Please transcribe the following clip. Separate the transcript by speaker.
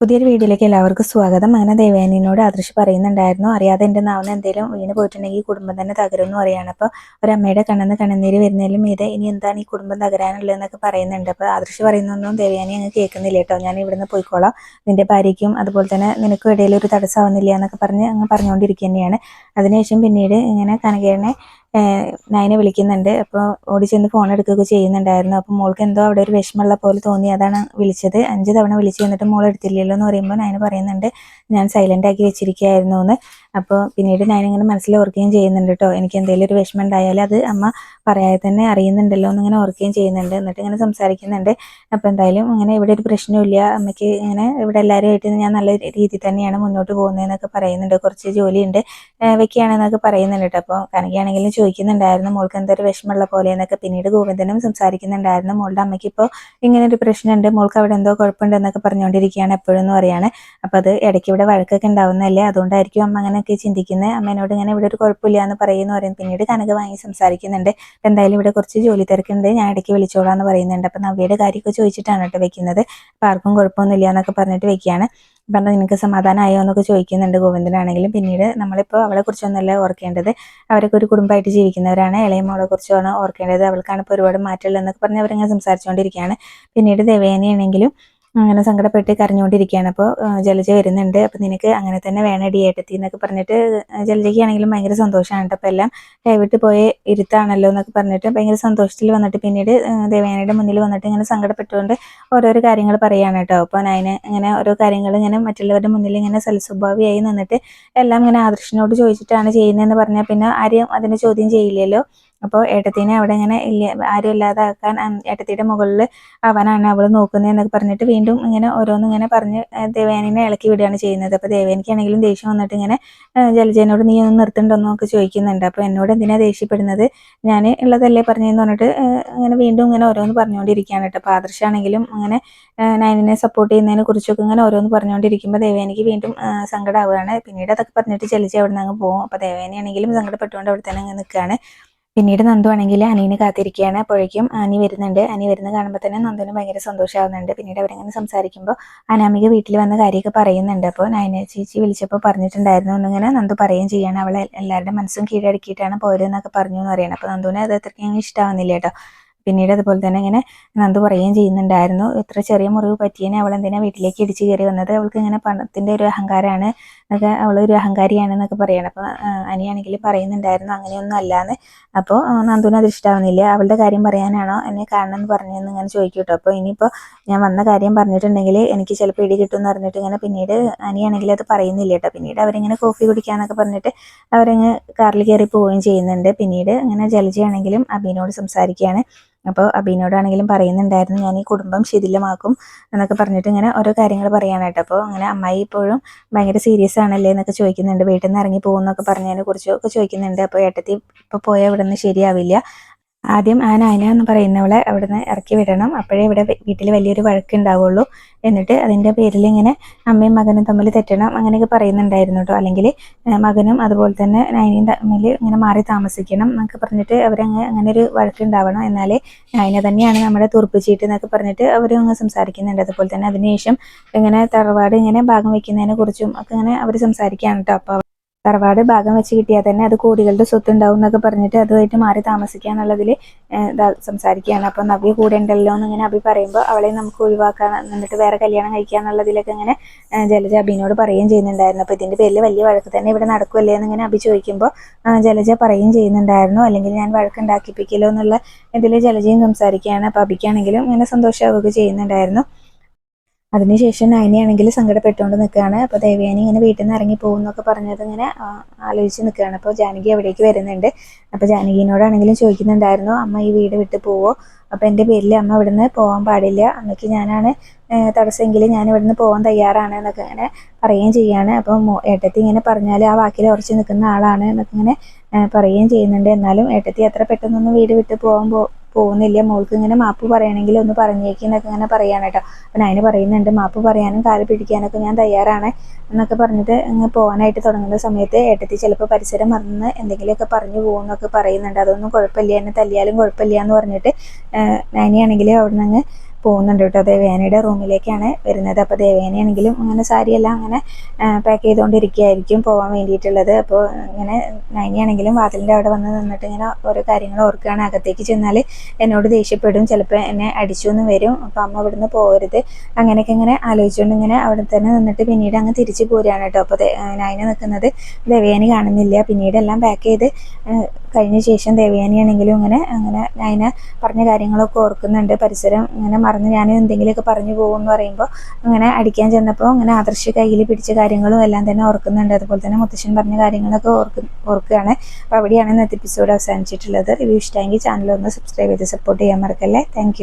Speaker 1: പുതിയൊരു വീഡിയോയിലേക്ക് എല്ലാവർക്കും സ്വാഗതം. അങ്ങനെ ദേവയാനിനോട് ആദർശ് പറയുന്നുണ്ടായിരുന്നു അറിയാതെ എന്റെ നാവിന് എന്തെങ്കിലും വീണ് പോയിട്ടുണ്ടെങ്കിൽ കുടുംബം തന്നെ തകരുമെന്ന് പറയാണ്. അപ്പോൾ ഒരമ്മയുടെ കണ്ണെന്ന് കണ്ണുനീര് വരുന്നതിലും ഇത് ഇനി എന്താണ് ഈ കുടുംബം തകരാനുള്ളതെന്നൊക്കെ പറയുന്നുണ്ട്. അപ്പോൾ ആദർശ് പറയുന്നൊന്നും ദേവയാനി അങ്ങ് കേൾക്കുന്നില്ല കേട്ടോ. ഞാൻ ഇവിടുന്ന് പോയിക്കോളാം. നിന്റെ ഭാര്യയ്ക്കും അതുപോലെ തന്നെ നിനക്കും ഇടയിൽ ഒരു തടസ്സമാവുന്നില്ല എന്നൊക്കെ പറഞ്ഞ് അങ്ങ് പറഞ്ഞുകൊണ്ടിരിക്കുക തന്നെയാണ് അതിനുശേഷം പിന്നീട് ഇങ്ങനെ കനകേനെ നയനെ വിളിക്കുന്നുണ്ട്. അപ്പോൾ ഓടി ചെന്ന് ഫോൺ എടുക്കുകയൊക്കെ ചെയ്യുന്നുണ്ടായിരുന്നു. അപ്പോൾ മോൾക്ക് എന്തോ അവിടെ ഒരു വിഷമമുള്ള പോലെ തോന്നി. അതാണ് വിളിച്ചത്. അഞ്ച് തവണ വിളിച്ച് എന്നിട്ട് മോൾ എടുത്തില്ലല്ലോ എന്ന് പറയുമ്പോൾ നയന പറയുന്നുണ്ട് ഞാൻ സൈലന്റ് ആക്കി വെച്ചിരിക്കുകയായിരുന്നു എന്ന് അപ്പോൾ പിന്നീട് ഞാനിങ്ങനെ മനസ്സിൽ ഓർക്കുകയും ചെയ്യുന്നുണ്ട് കേട്ടോ എനിക്ക് എന്തെങ്കിലും ഒരു വിഷമം ഉണ്ടായാൽ അത് അമ്മ പറയാതെ തന്നെ അറിയുന്നുണ്ടല്ലോ എന്നിങ്ങനെ ഓർക്കുകയും ചെയ്യുന്നുണ്ട്. എന്നിട്ട് ഇങ്ങനെ സംസാരിക്കുന്നുണ്ട്. അപ്പോൾ എന്തായാലും അങ്ങനെ ഇവിടെ ഒരു പ്രശ്നമില്ല അമ്മയ്ക്ക് ഇങ്ങനെ ഇവിടെ എല്ലാവരുമായിട്ട് ഞാൻ നല്ല രീതിയിൽ തന്നെയാണ് മുന്നോട്ട് പോകുന്നതെന്നൊക്കെ പറയുന്നുണ്ട്. കുറച്ച് ജോലിയുണ്ട് വെക്കുകയാണെന്നൊക്കെ പറയുന്നുണ്ട് കേട്ടോ അപ്പോൾ കനകയാണെങ്കിലും ചോദിക്കുന്നുണ്ടായിരുന്നു മോൾക്ക് എന്തൊരു വിഷമമുള്ള പോലെ എന്നൊക്കെ പിന്നീട് ഗോവിന്ദനും സംസാരിക്കുന്നുണ്ടായിരുന്നു. മോളുടെ അമ്മയ്ക്ക് ഇപ്പോൾ ഇങ്ങനെ ഒരു പ്രശ്നമുണ്ട് മോൾക്ക് അവിടെ എന്തോ കുഴപ്പമുണ്ട് എന്നൊക്കെ പറഞ്ഞുകൊണ്ടിരിക്കുകയാണ് എപ്പോഴും എന്ന് പറയാണ് അപ്പോൾ അത് ഇടയ്ക്ക് ഇവിടെ വഴക്കൊക്കെ ഉണ്ടാവുന്നതല്ലേ അതുകൊണ്ടായിരിക്കും അമ്മ അങ്ങനെയൊക്കെ ചിന്തിക്കുന്നത്. അമ്മേനോട് ഇങ്ങനെ ഇവിടെ ഒരു കുഴപ്പമില്ല എന്ന് പറയുന്നു പറയും പിന്നീട് കനക വാങ്ങി സംസാരിക്കുന്നുണ്ട് എന്തായാലും ഇവിടെ കുറച്ച് ജോലി തിരക്കുണ്ട് ഞാൻ ഇടയ്ക്ക് വിളിച്ചോളാം എന്ന് പറയുന്നുണ്ട്. അപ്പോൾ നവ്യയുടെ കാര്യമൊക്കെ ചോദിച്ചിട്ടാണ് കേട്ടോ വെക്കുന്നത്. അപ്പോൾ ആർക്കും കുഴപ്പമൊന്നുമില്ല എന്നൊക്കെ പറഞ്ഞിട്ട് വെക്കുകയാണ്. പറഞ്ഞാൽ നിനക്ക് സമാധാനമായോ എന്നൊക്കെ ചോദിക്കുന്നുണ്ട് ഗോവിന്ദനാണെങ്കിലും. പിന്നീട് നമ്മളിപ്പോൾ അവളെ കുറിച്ചൊന്നല്ല ഓർക്കേണ്ടത്? അവരൊക്കെ ഒരു കുടുംബമായിട്ട് ജീവിക്കുന്നവരാണ്. ഇളയ മോളെ കുറിച്ചാണ് ഓർക്കേണ്ടത്. അവൾക്കാണ് ഇപ്പോൾ ഒരുപാട് മാറ്റമുള്ളതെന്നൊക്കെ പറഞ്ഞ് അവരങ്ങനെ സംസാരിച്ചുകൊണ്ടിരിക്കുകയാണ് പിന്നീട് ദേവേനയാണെങ്കിലും അങ്ങനെ സങ്കടപ്പെട്ട് കരഞ്ഞുകൊണ്ടിരിക്കുകയാണ്. അപ്പോൾ ജലജ വരുന്നുണ്ട്. അപ്പോൾ നിനക്ക് അങ്ങനെ തന്നെ വേണം ഡി ഏട്ടത്തി എന്നൊക്കെ പറഞ്ഞിട്ട് ജലജയ്ക്കാണെങ്കിലും ഭയങ്കര സന്തോഷമാണ് അപ്പോൾ എല്ലാം കൈവിട്ട് പോയി ഇരുത്താണല്ലോ എന്നൊക്കെ പറഞ്ഞിട്ട് ഭയങ്കര സന്തോഷത്തിൽ വന്നിട്ട് പിന്നീട് ദേവേനയുടെ മുന്നിൽ വന്നിട്ട് ഇങ്ങനെ സങ്കടപ്പെട്ടുകൊണ്ട് ഓരോരോ കാര്യങ്ങൾ പറയുകയാണ് കേട്ടോ. അപ്പോൾ നയന് ഇങ്ങനെ ഓരോ കാര്യങ്ങൾ ഇങ്ങനെ മറ്റുള്ളവരുടെ മുന്നിൽ ഇങ്ങനെ സൽസ്വഭാവിയായി നിന്നിട്ട് എല്ലാം ഇങ്ങനെ ആദർശനോട് ചോദിച്ചിട്ടാണ് ചെയ്യുന്നതെന്ന് പറഞ്ഞാൽ പിന്നെ ആരും അതിനെ ചോദ്യം ചെയ്യില്ലല്ലോ. അപ്പോൾ ഏട്ടത്തിനെ അവിടെ ഇങ്ങനെ ഇല്ല ആരും ഇല്ലാതാക്കാൻ ഏട്ടത്തിയുടെ മുകളിൽ അവനാണ് അവൾ നോക്കുന്നതെന്നൊക്കെ പറഞ്ഞിട്ട് വീണ്ടും ഇങ്ങനെ ഓരോന്നും ഇങ്ങനെ പറഞ്ഞ് ദേവേനെ ഇളക്കി വിടുകയാണ് ചെയ്യുന്നത്. അപ്പോൾ ദേവേനിക്കാണെങ്കിലും ദേഷ്യം വന്നിട്ട് ഇങ്ങനെ ജലജേനോട് നീ ഒന്ന് നിർത്തണ്ടെന്നൊക്കെ ചോദിക്കുന്നുണ്ട്. അപ്പോൾ എന്നോട് എന്തിനാണ് ദേഷ്യപ്പെടുന്നത്? ഞാൻ ഉള്ളതല്ലേ പറഞ്ഞതെന്ന് പറഞ്ഞിട്ട് ഇങ്ങനെ വീണ്ടും ഇങ്ങനെ ഓരോന്ന് പറഞ്ഞുകൊണ്ടിരിക്കുകയാണ് കേട്ടോ. അപ്പോൾ ആദർശാണെങ്കിലും അങ്ങനെ നയനിനെ സപ്പോർട്ട് ചെയ്യുന്നതിനെ കുറിച്ചൊക്കെ ഇങ്ങനെ ഓരോന്ന് പറഞ്ഞുകൊണ്ടിരിക്കുമ്പോൾ ദേവേനിക്ക് വീണ്ടും സങ്കടമാവുകയാണ് പിന്നീട് അതൊക്കെ പറഞ്ഞിട്ട് ജലജ അവിടെ നിന്ന് അങ്ങ് പോകും അപ്പോൾ ദേവേനെയാണെങ്കിലും സങ്കടപ്പെട്ടുകൊണ്ട് അവിടെ തന്നെ അങ്ങ് നിൽക്കുകയാണ്. പിന്നീട് നന്ദു ആണെങ്കിൽ അനീനെ കാത്തിരിക്കുകയാണ്. അപ്പോഴേക്കും അനി വരുന്നുണ്ട്. അനി വരുന്ന കാണുമ്പോൾ തന്നെ നന്ദുവിന് ഭയങ്കര സന്തോഷമാകുന്നുണ്ട് പിന്നീട് അവരങ്ങനെ സംസാരിക്കുമ്പോൾ അനാമിക വീട്ടിൽ വന്ന കാര്യമൊക്കെ പറയുന്നുണ്ട്. അപ്പോൾ നയന ചേച്ചി വിളിച്ചപ്പോൾ പറഞ്ഞിട്ടുണ്ടായിരുന്നു. എന്നിങ്ങനെ നന്ദു പറയുകയും ചെയ്യാണ്. അവളെ എല്ലാവരുടെ മനസ്സും കീഴടക്കിയിട്ടാണ് പോയതെന്നൊക്കെ പറഞ്ഞു എന്ന് പറയുന്നത് അപ്പോൾ നന്ദുവിന് അത് അത്രയ്ക്ക് ഇഷ്ടമാവുന്നില്ല കേട്ടോ. പിന്നീട് അതുപോലെ തന്നെ ഇങ്ങനെ നന്ദു പറയുകയും ചെയ്യുന്നുണ്ടായിരുന്നു. ഇത്ര ചെറിയ മുറിവ് പറ്റിയതിനെ അവൾ എന്തിനാ വീട്ടിലേക്ക് ഇടിച്ചു കയറി വന്നത്? അവൾക്ക് ഇങ്ങനെ പണത്തിന്റെ ഒരു അഹങ്കാരമാണ് എന്നൊക്കെ അവൾ ഒരു അഹങ്കാരിയാണെന്നൊക്കെ പറയണം. അപ്പോൾ അനിയാണെങ്കിൽ പറയുന്നുണ്ടായിരുന്നു അങ്ങനെയൊന്നും അല്ലാന്ന്. അപ്പോൾ നന്ദുവിന് അത് ഇഷ്ടമാവുന്നില്ല അവളുടെ കാര്യം പറയാനാണോ എന്നെ കാണണം എന്ന് പറഞ്ഞെന്ന് ഇങ്ങനെ ചോദിക്കും കേട്ടോ അപ്പോൾ ഇനിയിപ്പോൾ ഞാൻ വന്ന കാര്യം പറഞ്ഞിട്ടുണ്ടെങ്കിൽ എനിക്ക് ചിലപ്പോൾ ഇടി കിട്ടും എന്ന് പറഞ്ഞിട്ട് ഇങ്ങനെ പിന്നീട് അനിയാണെങ്കിൽ അത് പറയുന്നില്ല കേട്ടോ. പിന്നീട് അവരിങ്ങനെ കോഫി കുടിക്കാന്നൊക്കെ പറഞ്ഞിട്ട് അവരങ്ങ് കാറിൽ കയറി പോവുകയും ചെയ്യുന്നുണ്ട്. പിന്നീട് ഇങ്ങനെ ജലജയാണെങ്കിലും അബീനോട് സംസാരിക്കുകയാണ്. അപ്പോൾ അബീനോടാണെങ്കിലും പറയുന്നുണ്ടായിരുന്നു ഞാൻ ഈ കുടുംബം ശിഥിലമാക്കും എന്നൊക്കെ പറഞ്ഞിട്ട് ഇങ്ങനെ ഓരോ കാര്യങ്ങൾ പറയാനായിട്ട്. അപ്പോൾ അങ്ങനെ അമ്മായി ഇപ്പോഴും ഭയങ്കര സീരിയസ് ആണല്ലേ എന്നൊക്കെ ചോദിക്കുന്നുണ്ട്. വീട്ടിൽ നിന്ന് ഇറങ്ങി പോകുന്നൊക്കെ പറഞ്ഞതിനെ കുറിച്ചൊക്കെ ചോദിക്കുന്നുണ്ട്. അപ്പോൾ ഏട്ടത്തി ഇപ്പോൾ പോയാൽ ഇവിടെ നിന്ന് ശരിയാവില്ല. ആദ്യം ആ ആന എന്ന് പറയുന്നവളെ അവിടുന്ന് ഇറക്കി വിടണം. അപ്പോഴേ ഇവിടെ വീട്ടിൽ വലിയൊരു വഴക്കുണ്ടാവുള്ളൂ. എന്നിട്ട് അതിന്റെ പേരിൽ ഇങ്ങനെ അമ്മയും മകനും തമ്മിൽ തെറ്റണം അങ്ങനെയൊക്കെ പറയുന്നുണ്ടായിരുന്നു കേട്ടോ. അല്ലെങ്കിൽ മകനും അതുപോലെ തന്നെ നയനയും തമ്മിൽ ഇങ്ങനെ മാറി താമസിക്കണം എന്നൊക്കെ പറഞ്ഞിട്ട് അവരങ്ങ് അങ്ങനെ ഒരു വഴക്കുണ്ടാവണം. എന്നാലേ നയന തന്നെയാണ് നമ്മുടെ തുറപ്പിച്ചിട്ട് എന്നൊക്കെ പറഞ്ഞിട്ട് അവരും അങ്ങ് സംസാരിക്കുന്നുണ്ട്. അതുപോലെ തന്നെ അതിനുശേഷം ഇങ്ങനെ തറവാട് ഇങ്ങനെ ഭാഗം വയ്ക്കുന്നതിനെ കുറിച്ചും ഒക്കെ ഇങ്ങനെ അവർ സംസാരിക്കുകയാണ് കേട്ടോ. അപ്പോൾ തറവാട് ഭാഗം വെച്ച് കിട്ടിയാൽ തന്നെ അത് കോടികളുടെ സ്വത്ത് ഉണ്ടാവും എന്നൊക്കെ പറഞ്ഞിട്ട് അതുമായിട്ട് മാറി താമസിക്കുക എന്നുള്ളതിൽ സംസാരിക്കുകയാണ്. അപ്പം നവ്യ കൂടെ ഉണ്ടല്ലോ എന്ന് ഇങ്ങനെ അഭി പറയുമ്പോൾ അവളെ നമുക്ക് ഒഴിവാക്കാൻ എന്നിട്ട് വേറെ കല്യാണം കഴിക്കുക എന്നുള്ളതിലൊക്കെ ഇങ്ങനെ ജലജ അഭിനോട് പറയുകയും ചെയ്യുന്നുണ്ടായിരുന്നു. അപ്പോൾ ഇതിന്റെ പേരിൽ വലിയ വഴക്ക് തന്നെ ഇവിടെ നടക്കുമല്ലേ എന്നിങ്ങനെ അഭി ചോദിക്കുമ്പോൾ ജലജ പറയുകയും ചെയ്യുന്നുണ്ടായിരുന്നു. അല്ലെങ്കിൽ ഞാൻ വഴക്കുണ്ടാക്കിപ്പിക്കലോ എന്നുള്ള ഇതിൽ ജലജയും സംസാരിക്കുകയാണ്. അപ്പോൾ അഭിക്കാണെങ്കിലും ഇങ്ങനെ സന്തോഷമാവുകയൊക്കെ ചെയ്യുന്നുണ്ടായിരുന്നു. അതിനുശേഷം നയനിയാണെങ്കിൽ സങ്കടപ്പെട്ടുകൊണ്ട് നിൽക്കുകയാണ്. അപ്പോൾ ദേവയാനി ഇങ്ങനെ വീട്ടിൽ നിന്ന് ഇറങ്ങി പോകുന്നൊക്കെ പറഞ്ഞത് ഇങ്ങനെ ആലോചിച്ച് നിൽക്കുകയാണ്. അപ്പോൾ ജാനകി അവിടേക്ക് വരുന്നുണ്ട്. അപ്പോൾ ജാനകിനോടാണെങ്കിലും ചോദിക്കുന്നുണ്ടായിരുന്നു അമ്മ ഈ വീട് വിട്ട് പോവോ? അപ്പോൾ എന്റെ പേരിൽ അമ്മ ഇവിടുന്ന് പോകാൻ പാടില്ല. അമ്മയ്ക്ക് ഞാനാണ് തടസ്സമെങ്കിൽ ഞാൻ ഇവിടുന്ന് പോകാൻ തയ്യാറാണ് എന്നൊക്കെ ഇങ്ങനെ പറയുകയും ചെയ്യാണ് അപ്പോൾ ഏട്ടത്തി ഇങ്ങനെ പറഞ്ഞാൽ ആ വാക്കിൽ ഉറച്ചു നിൽക്കുന്ന ആളാണ് എന്നൊക്കെ ഇങ്ങനെ പറയുകയും ചെയ്യുന്നുണ്ട്. എന്നാലും ഏട്ടത്തി അത്ര പെട്ടെന്നൊന്നും വീട് വിട്ട് പോകാൻ പോകുന്നില്ല. മോൾക്ക് ഇങ്ങനെ മാപ്പ് പറയണമെങ്കിൽ ഒന്ന് പറഞ്ഞേക്കെന്നൊക്കെ ഇങ്ങനെ പറയാണ് കേട്ടോ. അപ്പം അതിന് പറയുന്നുണ്ട് മാപ്പ് പറയാനും കാൽ പിടിക്കാനൊക്കെ ഞാൻ തയ്യാറാണ് എന്നൊക്കെ പറഞ്ഞിട്ട് ഇങ്ങനെ പോകാനായിട്ട് തുടങ്ങുന്ന സമയത്ത് ഏട്ടത്തി ചിലപ്പോൾ പരിസരം മറന്ന് എന്തെങ്കിലുമൊക്കെ പറഞ്ഞു പോകുമെന്നൊക്കെ പറയുന്നുണ്ട്. അതൊന്നും കുഴപ്പമില്ല എന്നെ തല്ലിയാലും കുഴപ്പമില്ല എന്ന് പറഞ്ഞിട്ട് നാനിയാണെങ്കിൽ അവിടെ നിന്ന് പോകുന്നുണ്ട് കേട്ടോ. ദേവേനയുടെ റൂമിലേക്കാണ് വരുന്നത്. അപ്പോൾ ദേവേനയാണെങ്കിലും അങ്ങനെ സാരിയെല്ലാം അങ്ങനെ പാക്ക് ചെയ്തുകൊണ്ടിരിക്കുകയായിരിക്കും പോകാൻ വേണ്ടിയിട്ടുള്ളത്. അപ്പോൾ ഇങ്ങനെ നൈനിയാണെങ്കിലും വാതിലിന്റെ അവിടെ വന്ന് നിന്നിട്ട് ഇങ്ങനെ ഓരോ കാര്യങ്ങൾ ഓർക്കുകയാണ്. അകത്തേക്ക് ചെന്നാൽ എന്നോട് ദേഷ്യപ്പെടും. ചിലപ്പോൾ എന്നെ അടിച്ചു എന്ന് വരും. അപ്പോൾ അമ്മ ഇവിടുന്ന് പോകരുത് അങ്ങനെയൊക്കെ ഇങ്ങനെ ആലോചിച്ചുകൊണ്ട് ഇങ്ങനെ അവിടെ തന്നെ നിന്നിട്ട് പിന്നീട് അങ്ങ് തിരിച്ചു പോരുകയാണ് കേട്ടോ. അപ്പോൾ നൈന നിൽക്കുന്നത് ദേവയാനി കാണുന്നില്ല. പിന്നീട് എല്ലാം പാക്ക് ചെയ്ത് കഴിഞ്ഞ ശേഷം ദേവയാനിയാണെങ്കിലും ഇങ്ങനെ അങ്ങനെ അതിനെ പറഞ്ഞ കാര്യങ്ങളൊക്കെ ഓർക്കുന്നുണ്ട്. പരിസരം ഇങ്ങനെ മറന്ന് ഞാൻ എന്തെങ്കിലുമൊക്കെ പറഞ്ഞു പോകുമെന്ന് പറയുമ്പോൾ അങ്ങനെ അടിക്കാൻ ചെന്നപ്പോൾ അങ്ങനെ ആദർശ കയ്യിൽ പിടിച്ച കാര്യങ്ങളും എല്ലാം തന്നെ ഓർക്കുന്നുണ്ട്. അതുപോലെ തന്നെ മുത്തശ്ശൻ പറഞ്ഞ കാര്യങ്ങളൊക്കെ ഓർക്ക് ഓർക്കുകയാണ്. അപ്പോൾ അവിടെയാണ് ഇന്നത്തെ എപ്പിസോഡ് അവസാനിച്ചിട്ടുള്ളത്. റിവ്യൂ ഇഷ്ടമെങ്കിൽ ചാനൽ ഒന്ന് സബ്സ്ക്രൈബ് ചെയ്ത് സപ്പോർട്ട് ചെയ്യാൻ മറക്കല്ലേ. താങ്ക്